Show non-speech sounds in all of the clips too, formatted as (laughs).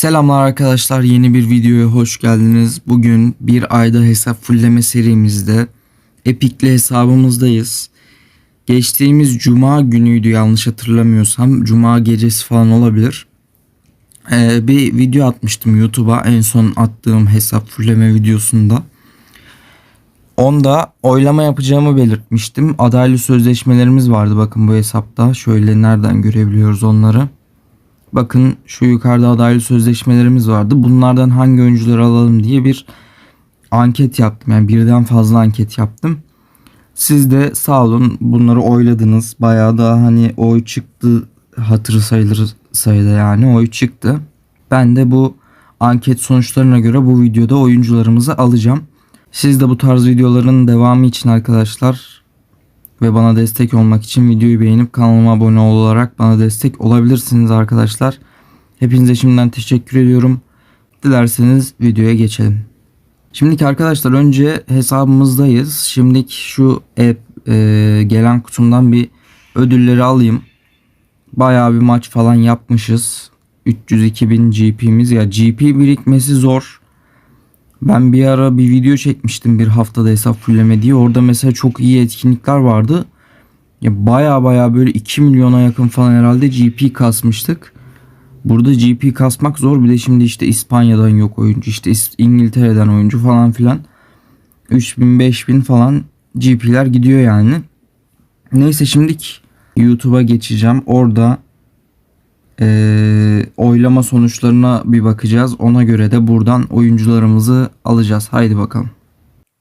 Selamlar arkadaşlar yeni bir videoya hoş geldiniz. Bugün bir ayda hesap fulleme serimizde Epic'li hesabımızdayız. Geçtiğimiz cuma günüydü yanlış hatırlamıyorsam. Cuma gecesi falan olabilir. Ee, bir video atmıştım YouTube'a en son attığım hesap fulleme videosunda. Onda oylama yapacağımı belirtmiştim. Adaylı sözleşmelerimiz vardı bakın bu hesapta. Şöyle nereden görebiliyoruz onları. Bakın şu yukarıda adaylı sözleşmelerimiz vardı. Bunlardan hangi oyuncuları alalım diye bir anket yaptım. Yani birden fazla anket yaptım. Siz de sağ olun bunları oyladınız. Bayağı da hani oy çıktı hatırı sayılır sayıda yani oy çıktı. Ben de bu anket sonuçlarına göre bu videoda oyuncularımızı alacağım. Siz de bu tarz videoların devamı için arkadaşlar ve bana destek olmak için videoyu beğenip kanalıma abone olarak bana destek olabilirsiniz arkadaşlar. Hepinize şimdiden teşekkür ediyorum. Dilerseniz videoya geçelim. Şimdiki arkadaşlar önce hesabımızdayız. Şimdiki şu e, e, gelen kutumdan bir ödülleri alayım. Bayağı bir maç falan yapmışız. 302 bin GP'miz ya GP birikmesi zor. Ben bir ara bir video çekmiştim bir haftada hesap fulleme diye. Orada mesela çok iyi etkinlikler vardı. Ya baya baya böyle 2 milyona yakın falan herhalde GP kasmıştık. Burada GP kasmak zor. Bir de şimdi işte İspanya'dan yok oyuncu. işte İngiltere'den oyuncu falan filan. 3000 5000 falan GP'ler gidiyor yani. Neyse şimdilik YouTube'a geçeceğim. Orada eee, oylama sonuçlarına bir bakacağız. Ona göre de buradan oyuncularımızı alacağız. Haydi bakalım.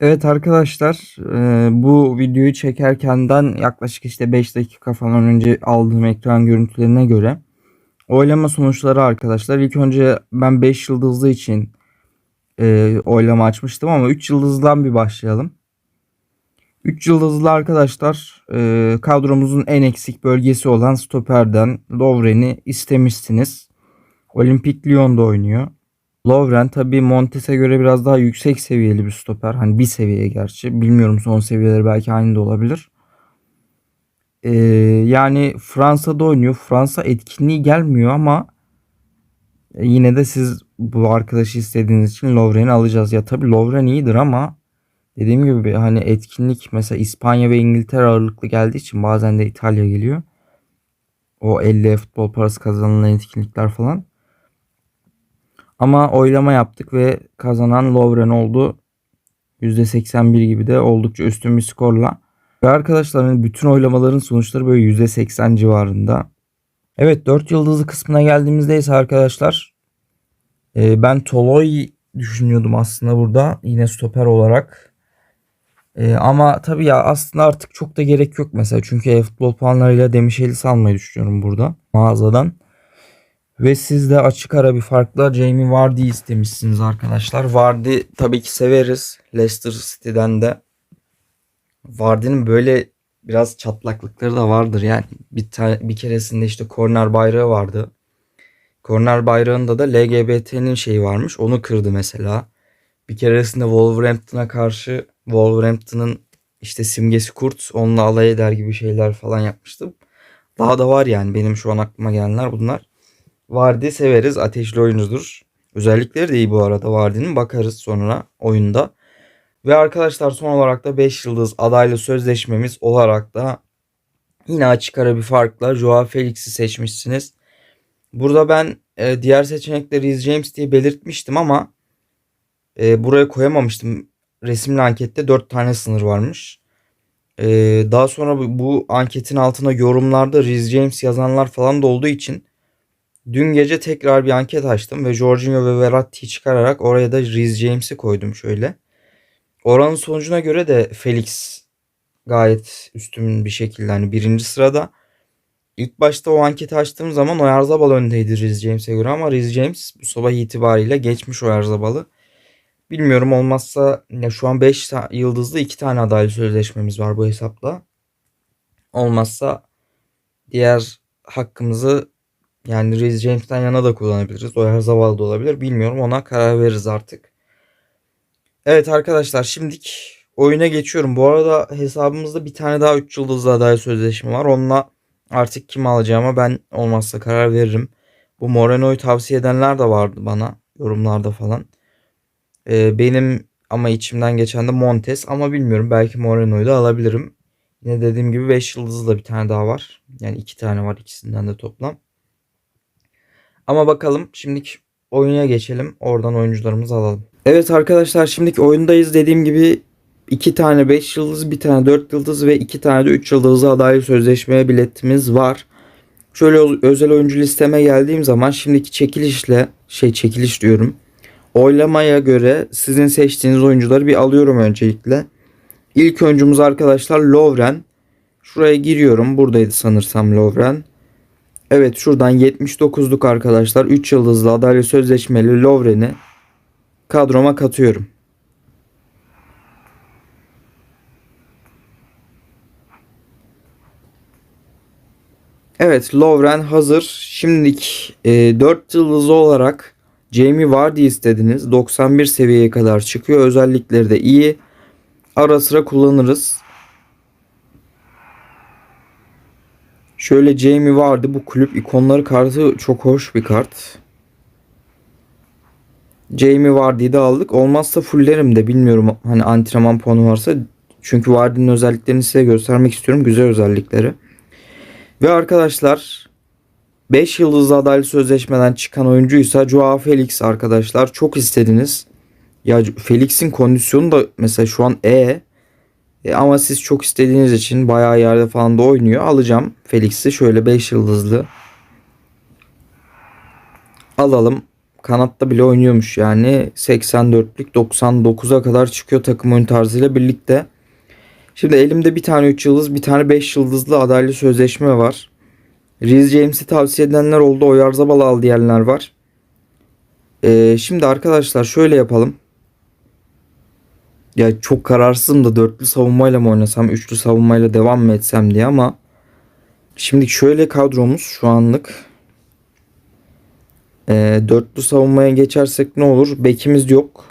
Evet arkadaşlar eee, bu videoyu çekerkenden yaklaşık işte 5 dakika falan önce aldığım ekran görüntülerine göre oylama sonuçları arkadaşlar. İlk önce ben 5 yıldızlı için eee, oylama açmıştım ama 3 yıldızdan bir başlayalım. 3 yıldızlı arkadaşlar e, kadromuzun en eksik bölgesi olan stoperden Lovren'i istemişsiniz. Olimpik Lyon'da oynuyor. Lovren tabi Montes'e göre biraz daha yüksek seviyeli bir stoper. Hani bir seviye gerçi. Bilmiyorum son seviyeleri belki aynı da olabilir. E, yani Fransa'da oynuyor. Fransa etkinliği gelmiyor ama yine de siz bu arkadaşı istediğiniz için Lovren'i alacağız. Ya tabi Lovren iyidir ama Dediğim gibi hani etkinlik mesela İspanya ve İngiltere ağırlıklı geldiği için bazen de İtalya geliyor. O 50 futbol parası kazanılan etkinlikler falan. Ama oylama yaptık ve kazanan Lovren oldu. %81 gibi de oldukça üstün bir skorla. Ve arkadaşlar hani bütün oylamaların sonuçları böyle %80 civarında. Evet 4 yıldızlı kısmına geldiğimizde ise arkadaşlar e, ben Toloy düşünüyordum aslında burada yine stoper olarak. Ee, ama tabii ya aslında artık çok da gerek yok mesela. Çünkü e-futbol puanlarıyla Demişel'i almayı düşünüyorum burada mağazadan. Ve siz de açık ara bir farkla Jamie Vardy istemişsiniz arkadaşlar. Vardy tabii ki severiz. Leicester City'den de. Vardy'nin böyle biraz çatlaklıkları da vardır. Yani bir, bir keresinde işte korner bayrağı vardı. Korner bayrağında da LGBT'nin şeyi varmış. Onu kırdı mesela. Bir keresinde Wolverhampton'a karşı Wolverhampton'ın işte simgesi kurt onunla alay eder gibi şeyler falan yapmıştım. Daha da var yani benim şu an aklıma gelenler bunlar. Vardy severiz. Ateşli oyuncudur. Özellikleri de iyi bu arada Vardy'nin. Bakarız sonra oyunda. Ve arkadaşlar son olarak da 5 yıldız adaylı sözleşmemiz olarak da yine açık ara bir farkla Joao Felix'i seçmişsiniz. Burada ben e, diğer seçenekleri James diye belirtmiştim ama e, buraya koyamamıştım. Resimli ankette 4 tane sınır varmış. E, daha sonra bu, bu anketin altına yorumlarda Reece James yazanlar falan da olduğu için dün gece tekrar bir anket açtım ve Jorginho ve Verratti'yi çıkararak oraya da Reece James'i koydum şöyle. Oranın sonucuna göre de Felix gayet üstün bir şekilde hani birinci sırada. İlk başta o anketi açtığım zaman Oyarzabal öndeydi Reece James'e göre ama Reece James bu sabah itibariyle geçmiş Oyarzabal'ı. Bilmiyorum olmazsa ya şu an 5 yıldızlı 2 tane adaylı sözleşmemiz var bu hesapla. Olmazsa diğer hakkımızı yani Reece James'ten yana da kullanabiliriz. Oyarzabal da olabilir. Bilmiyorum ona karar veririz artık. Evet arkadaşlar şimdilik oyuna geçiyorum. Bu arada hesabımızda bir tane daha 3 yıldızlı aday sözleşme var. Onunla artık kim alacağıma ben olmazsa karar veririm. Bu Moreno'yu tavsiye edenler de vardı bana yorumlarda falan. Ee, benim ama içimden geçen de Montes ama bilmiyorum belki Moreno'yu da alabilirim. Yine dediğim gibi 5 yıldızlı da bir tane daha var. Yani 2 tane var ikisinden de toplam. Ama bakalım şimdiki oyuna geçelim. Oradan oyuncularımızı alalım. Evet arkadaşlar şimdiki oyundayız. Dediğim gibi 2 tane 5 yıldız, bir tane 4 yıldız ve 2 tane de 3 yıldızlı adaylı sözleşmeye biletimiz var. Şöyle özel oyuncu listeme geldiğim zaman şimdiki çekilişle şey çekiliş diyorum. Oylamaya göre sizin seçtiğiniz oyuncuları bir alıyorum öncelikle. İlk oyuncumuz arkadaşlar Lovren. Şuraya giriyorum. Buradaydı sanırsam Lovren. Evet şuradan 79'luk arkadaşlar 3 yıldızlı adaylı sözleşmeli Lovren'i kadroma katıyorum. Evet Lovren hazır. Şimdilik e, 4 yıldızlı olarak Jamie Vardy istediniz. 91 seviyeye kadar çıkıyor. Özellikleri de iyi. Ara sıra kullanırız. Şöyle Jamie vardı. Bu kulüp ikonları kartı çok hoş bir kart. Jamie Vardy'yi de aldık. Olmazsa fullerim de bilmiyorum hani antrenman puanı varsa. Çünkü Vardy'nin özelliklerini size göstermek istiyorum. Güzel özellikleri. Ve arkadaşlar 5 yıldızlı adaylı sözleşmeden çıkan oyuncuysa Joao Felix arkadaşlar. Çok istediniz. Ya Felix'in kondisyonu da mesela şu an E. e ama siz çok istediğiniz için bayağı yerde falan da oynuyor. Alacağım Felix'i şöyle 5 yıldızlı. Alalım. Kanatta bile oynuyormuş yani. 84'lük 99'a kadar çıkıyor takım oyun tarzıyla birlikte. Şimdi elimde bir tane 3 yıldız bir tane 5 yıldızlı adaylı sözleşme var. Riz James'i tavsiye edenler oldu. Oyarzabal al diyenler var. Ee, şimdi arkadaşlar şöyle yapalım. Ya çok kararsızım da dörtlü savunmayla mı oynasam, üçlü savunmayla devam mı etsem diye ama şimdi şöyle kadromuz şu anlık e, dörtlü savunmaya geçersek ne olur? Bekimiz yok.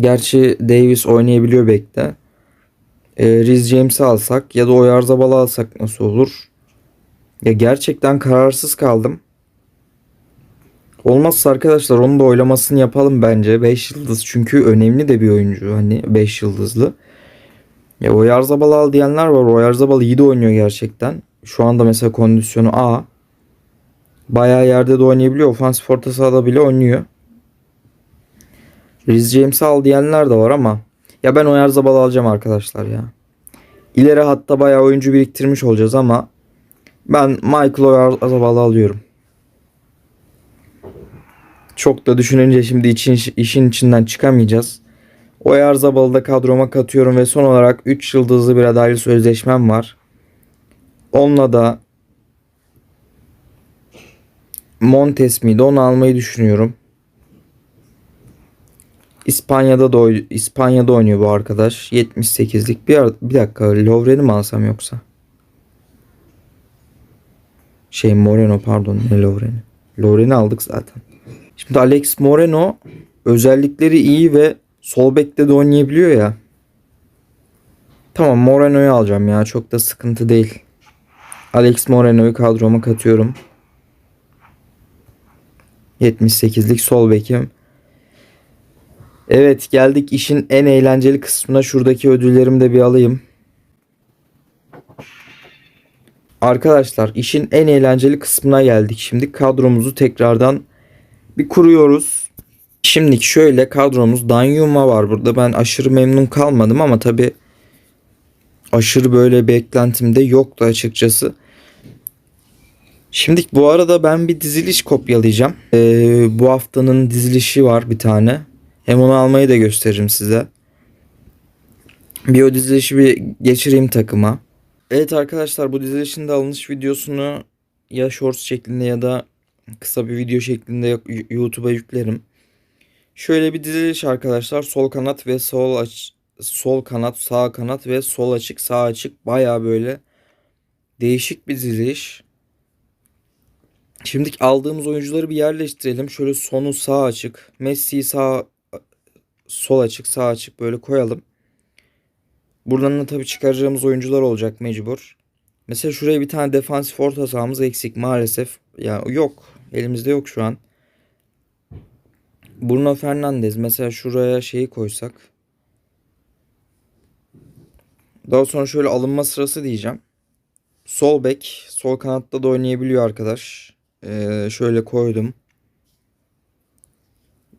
Gerçi Davis oynayabiliyor bekte. E, Riz James'i alsak ya da Oyarzabal'ı alsak nasıl olur? Ya gerçekten kararsız kaldım. Olmazsa arkadaşlar onun da oylamasını yapalım bence. 5 yıldız çünkü önemli de bir oyuncu. Hani 5 yıldızlı. Ya Oyarzabal al diyenler var. Oyarzabal iyi de oynuyor gerçekten. Şu anda mesela kondisyonu A. Bayağı yerde de oynayabiliyor. Ofansif orta sahada bile oynuyor. Riz James'i al diyenler de var ama ya ben Oyarzabal alacağım arkadaşlar ya. İleri hatta bayağı oyuncu biriktirmiş olacağız ama ben Michael Oyarzabal'ı alıyorum. Çok da düşününce şimdi için, işin içinden çıkamayacağız. Oyarzabal'ı da kadroma katıyorum ve son olarak 3 yıldızlı bir adaylı sözleşmem var. Onunla da Montes miydi onu almayı düşünüyorum. İspanya'da da İspanya'da oynuyor bu arkadaş. 78'lik bir bir dakika Lovren'i mi alsam yoksa? Şey Moreno pardon ne Lovren'i. Lovren'i aldık zaten. Şimdi Alex Moreno özellikleri iyi ve sol bekte de oynayabiliyor ya. Tamam Moreno'yu alacağım ya. Çok da sıkıntı değil. Alex Moreno'yu kadroma katıyorum. 78'lik sol bekim. Evet geldik işin en eğlenceli kısmına. Şuradaki ödüllerimi de bir alayım. Arkadaşlar işin en eğlenceli kısmına geldik. Şimdi kadromuzu tekrardan bir kuruyoruz. Şimdi şöyle kadromuz Danyuma var burada. Ben aşırı memnun kalmadım ama tabi aşırı böyle beklentim de yoktu açıkçası. Şimdi bu arada ben bir diziliş kopyalayacağım. Ee, bu haftanın dizilişi var bir tane. Hem onu almayı da gösteririm size. Bir o dizilişi bir geçireyim takıma. Evet arkadaşlar bu dizilişin de alınış videosunu ya shorts şeklinde ya da kısa bir video şeklinde YouTube'a yüklerim. Şöyle bir diziliş arkadaşlar. Sol kanat ve sol aç sol kanat, sağ kanat ve sol açık, sağ açık baya böyle değişik bir diziliş. Şimdi aldığımız oyuncuları bir yerleştirelim. Şöyle sonu sağ açık, Messi sağ sol açık, sağ açık böyle koyalım. Buradan da tabii çıkaracağımız oyuncular olacak mecbur. Mesela şuraya bir tane defansif orta sahamız eksik maalesef. Ya yok. Elimizde yok şu an. Bruno Fernandes mesela şuraya şeyi koysak. Daha sonra şöyle alınma sırası diyeceğim. Sol bek, sol kanatta da oynayabiliyor arkadaş. Ee, şöyle koydum.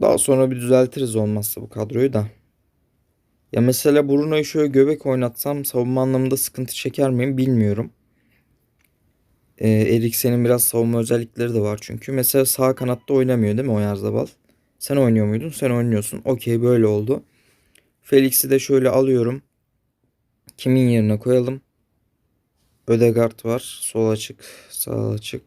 Daha sonra bir düzeltiriz olmazsa bu kadroyu da. Ya mesela Bruno'yu şöyle göbek oynatsam savunma anlamında sıkıntı çeker miyim bilmiyorum. Ee, Eriksen'in biraz savunma özellikleri de var çünkü. Mesela sağ kanatta oynamıyor değil mi Oyarzabal? Sen oynuyor muydun? Sen oynuyorsun. Okey böyle oldu. Felix'i de şöyle alıyorum. Kimin yerine koyalım? Ödegard var. Sol açık. Sağ açık.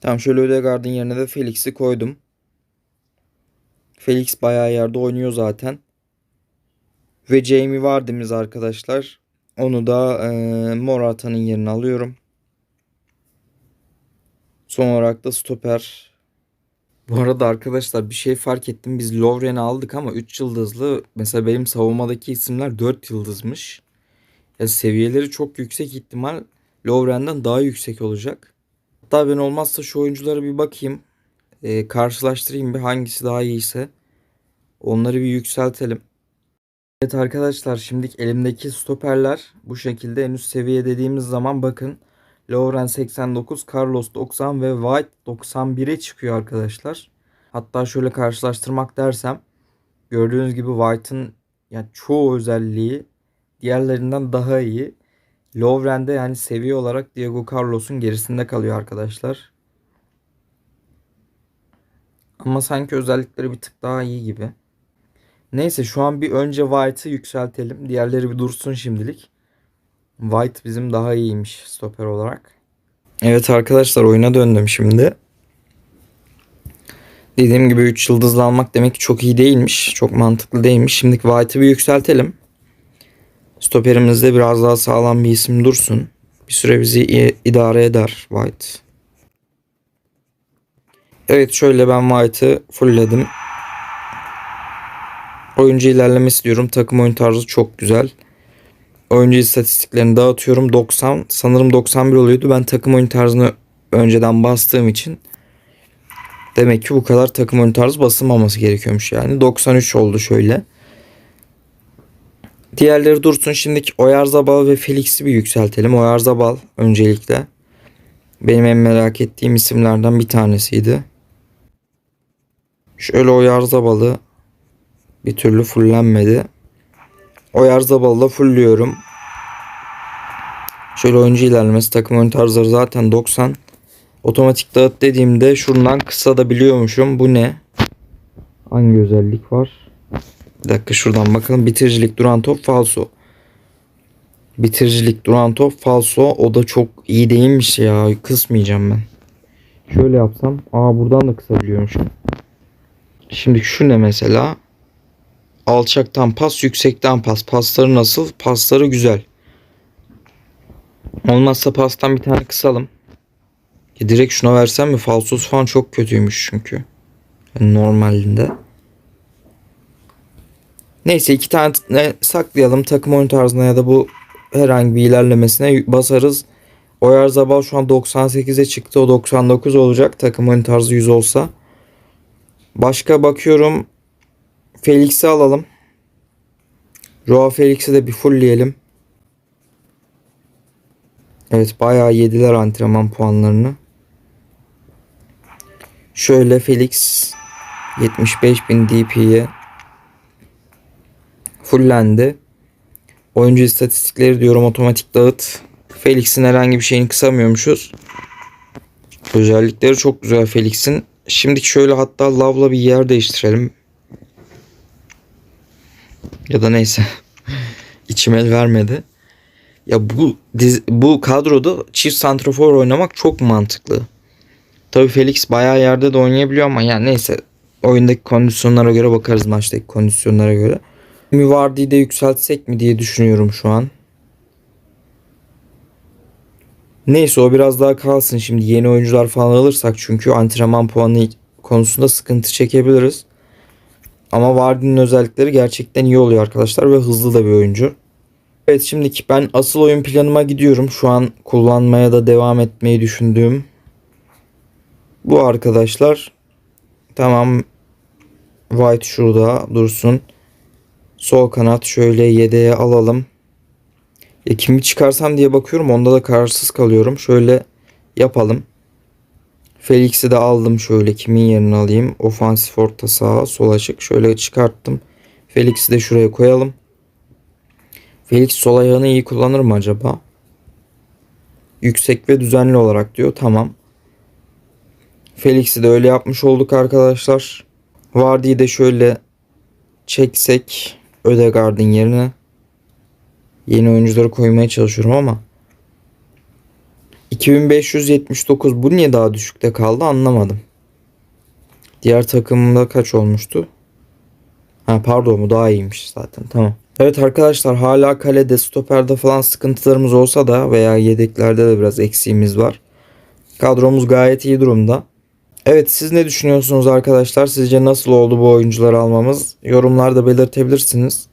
Tamam şöyle Ödegard'ın yerine de Felix'i koydum. Felix bayağı yerde oynuyor zaten. Ve Jamie Vardy'miz arkadaşlar. Onu da e, Morata'nın yerine alıyorum. Son olarak da stoper. Bu arada arkadaşlar bir şey fark ettim. Biz Lovren'i aldık ama 3 yıldızlı. Mesela benim savunmadaki isimler 4 yıldızmış. Ya seviyeleri çok yüksek ihtimal Lovren'den daha yüksek olacak. Hatta ben olmazsa şu oyunculara bir bakayım. E, karşılaştırayım bir hangisi daha iyiyse. Onları bir yükseltelim. Evet arkadaşlar şimdilik elimdeki stoperler bu şekilde en üst seviye dediğimiz zaman bakın. Lovren 89, Carlos 90 ve White 91'e çıkıyor arkadaşlar. Hatta şöyle karşılaştırmak dersem gördüğünüz gibi White'ın yani çoğu özelliği diğerlerinden daha iyi. Lovren'de yani seviye olarak Diego Carlos'un gerisinde kalıyor arkadaşlar. Ama sanki özellikleri bir tık daha iyi gibi. Neyse şu an bir önce White'ı yükseltelim. Diğerleri bir dursun şimdilik. White bizim daha iyiymiş stoper olarak. Evet arkadaşlar oyuna döndüm şimdi. Dediğim gibi 3 yıldızlı almak demek ki çok iyi değilmiş. Çok mantıklı değilmiş. Şimdi White'ı bir yükseltelim. Stoperimizde biraz daha sağlam bir isim dursun. Bir süre bizi idare eder White. Evet şöyle ben White'ı fullledim. Oyuncu ilerlemesi diyorum. Takım oyun tarzı çok güzel. Oyuncu istatistiklerini dağıtıyorum. 90 sanırım 91 oluyordu. Ben takım oyun tarzını önceden bastığım için demek ki bu kadar takım oyun tarzı basılmaması gerekiyormuş yani. 93 oldu şöyle. Diğerleri dursun. Şimdiki Oyarzabal ve Felix'i bir yükseltelim. Oyarzabal öncelikle. Benim en merak ettiğim isimlerden bir tanesiydi. Şöyle Oyarzabal'ı bir türlü fullenmedi. Oyarzabal'ı fullliyorum. Şöyle oyuncu ilerlemesi takım oyun tarzları zaten 90. Otomatik dağıt dediğimde şuradan kısa da biliyormuşum. Bu ne? Hangi özellik var? Bir dakika şuradan bakalım. Bitiricilik duran top falso. Bitiricilik duran top falso. O da çok iyi değilmiş ya. Kısmayacağım ben. Şöyle yapsam. Aa buradan da kısabiliyormuşum. Şimdi şu ne mesela? Alçaktan pas, yüksekten pas. Pasları nasıl? Pasları güzel. Olmazsa pastan bir tane kısalım. Ya direkt şuna versem mi? Falsos falan çok kötüymüş çünkü. Yani normalinde. Neyse iki tane saklayalım. Takım oyun tarzına ya da bu herhangi bir ilerlemesine basarız. Oyarzabal şu an 98'e çıktı. O 99 olacak. Takım oyun tarzı 100 olsa. Başka bakıyorum. Felix'i alalım. Joao Felix'i de bir fullleyelim. Evet bayağı yediler antrenman puanlarını. Şöyle Felix 75.000 DP'ye fullendi. Oyuncu istatistikleri diyorum otomatik dağıt. Felix'in herhangi bir şeyini kısamıyormuşuz. Özellikleri çok güzel Felix'in. Şimdi şöyle hatta Love'la bir yer değiştirelim. Ya da neyse. (laughs) İçim el vermedi. Ya bu diz, bu kadroda çift santrafor oynamak çok mantıklı. Tabi Felix bayağı yerde de oynayabiliyor ama yani neyse oyundaki kondisyonlara göre bakarız maçtaki kondisyonlara göre. Müvardi'yi de yükseltsek mi diye düşünüyorum şu an. Neyse o biraz daha kalsın şimdi yeni oyuncular falan alırsak çünkü antrenman puanı konusunda sıkıntı çekebiliriz. Ama Vardy'nin özellikleri gerçekten iyi oluyor arkadaşlar ve hızlı da bir oyuncu. Evet şimdiki ben asıl oyun planıma gidiyorum. Şu an kullanmaya da devam etmeyi düşündüğüm bu arkadaşlar. Tamam White şurada dursun. Sol kanat şöyle yedeğe alalım. Ya kimi çıkarsam diye bakıyorum. Onda da kararsız kalıyorum. Şöyle yapalım. Felix'i de aldım şöyle. Kimin yerini alayım? Ofansif orta saha sol açık. Şöyle çıkarttım. Felix'i de şuraya koyalım. Felix sol ayağını iyi kullanır mı acaba? Yüksek ve düzenli olarak diyor. Tamam. Felix'i de öyle yapmış olduk arkadaşlar. Vardy'yi de şöyle çeksek Ödegaard'ın yerine yeni oyuncuları koymaya çalışıyorum ama 2579 bu niye daha düşükte kaldı anlamadım. Diğer takımda kaç olmuştu? Ha pardon bu daha iyiymiş zaten tamam. Evet arkadaşlar hala kalede stoperde falan sıkıntılarımız olsa da veya yedeklerde de biraz eksiğimiz var. Kadromuz gayet iyi durumda. Evet siz ne düşünüyorsunuz arkadaşlar? Sizce nasıl oldu bu oyuncuları almamız? Yorumlarda belirtebilirsiniz.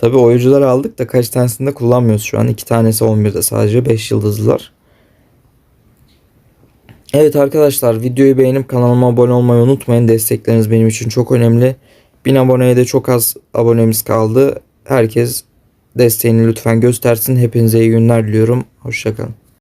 Tabi oyuncuları aldık da kaç tanesini de kullanmıyoruz şu an. İki tanesi 11'de sadece 5 yıldızlılar. Evet arkadaşlar videoyu beğenip kanalıma abone olmayı unutmayın. Destekleriniz benim için çok önemli. 1000 aboneye de çok az abonemiz kaldı. Herkes desteğini lütfen göstersin. Hepinize iyi günler diliyorum. Hoşçakalın.